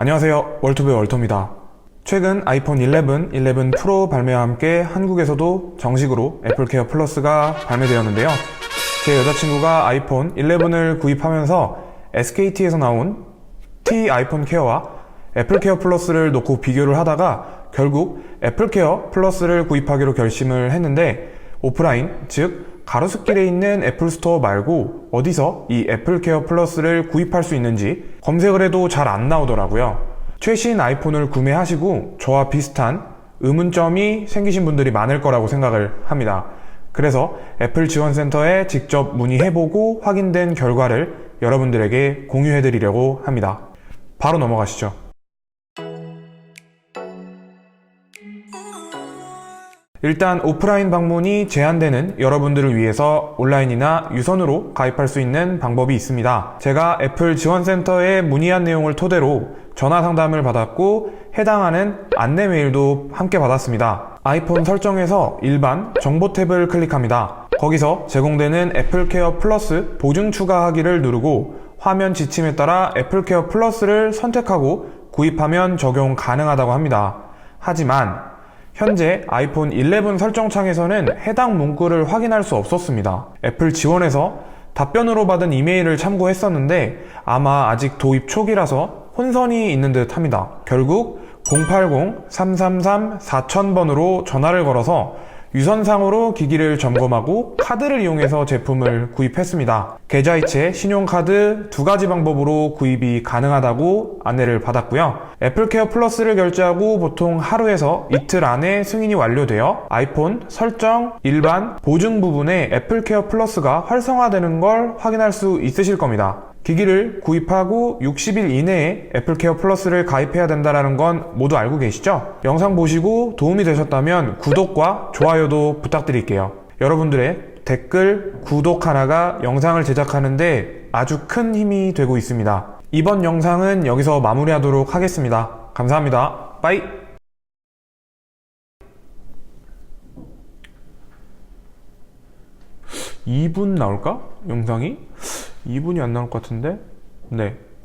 안녕하세요. 월투브의 월터입니다. 최근 아이폰 11, 11 프로 발매와 함께 한국에서도 정식으로 애플케어 플러스가 발매되었는데요. 제 여자친구가 아이폰 11을 구입하면서 SKT에서 나온 T 아이폰 케어와 애플케어 플러스를 놓고 비교를 하다가 결국 애플케어 플러스를 구입하기로 결심을 했는데 오프라인, 즉 가로수길에 있는 애플 스토어 말고 어디서 이 애플케어 플러스를 구입할 수 있는지 검색을 해도 잘 안 나오더라고요. 최신 아이폰을 구매하시고 저와 비슷한 의문점이 생기신 분들이 많을 거라고 생각을 합니다. 그래서 애플 지원센터에 직접 문의해보고 확인된 결과를 여러분들에게 공유해드리려고 합니다. 바로 넘어가시죠. 일단 오프라인 방문이 제한되는 여러분들을 위해서 온라인이나 유선으로 가입할 수 있는 방법이 있습니다. 제가 애플 지원센터에 문의한 내용을 토대로 전화 상담을 받았고 해당하는 안내 메일도 함께 받았습니다. 아이폰 설정에서 일반 정보 탭을 클릭합니다. 거기서 제공되는 애플케어 플러스 보증 추가하기를 누르고 화면 지침에 따라 애플케어 플러스를 선택하고 구입하면 적용 가능하다고 합니다. 하지만 현재 아이폰 11 설정창에서는 해당 문구를 확인할 수 없었습니다. 애플 지원에서 답변으로 받은 이메일을 참고했었는데 아마 아직 도입 초기라서 혼선이 있는 듯 합니다. 결국 080-333-4000번으로 전화를 걸어서 유선상으로 기기를 점검하고 카드를 이용해서 제품을 구입했습니다. 계좌이체, 신용카드 두 가지 방법으로 구입이 가능하다고 안내를 받았고요. 애플케어 플러스를 결제하고 보통 하루에서 이틀 안에 승인이 완료되어 아이폰 설정, 일반, 보증 부분에 애플케어 플러스가 활성화되는 걸 확인할 수 있으실 겁니다. 기기를 구입하고 60일 이내에 애플케어 플러스를 가입해야 된다는 건 모두 알고 계시죠? 영상 보시고 도움이 되셨다면 구독과 좋아요도 부탁드릴게요. 여러분들의 댓글, 구독 하나가 영상을 제작하는데 아주 큰 힘이 되고 있습니다. 이번 영상은 여기서 마무리하도록 하겠습니다. 감사합니다. 빠이! 2분 나올까? 영상이? 2분이 안 나올 것 같은데? 네.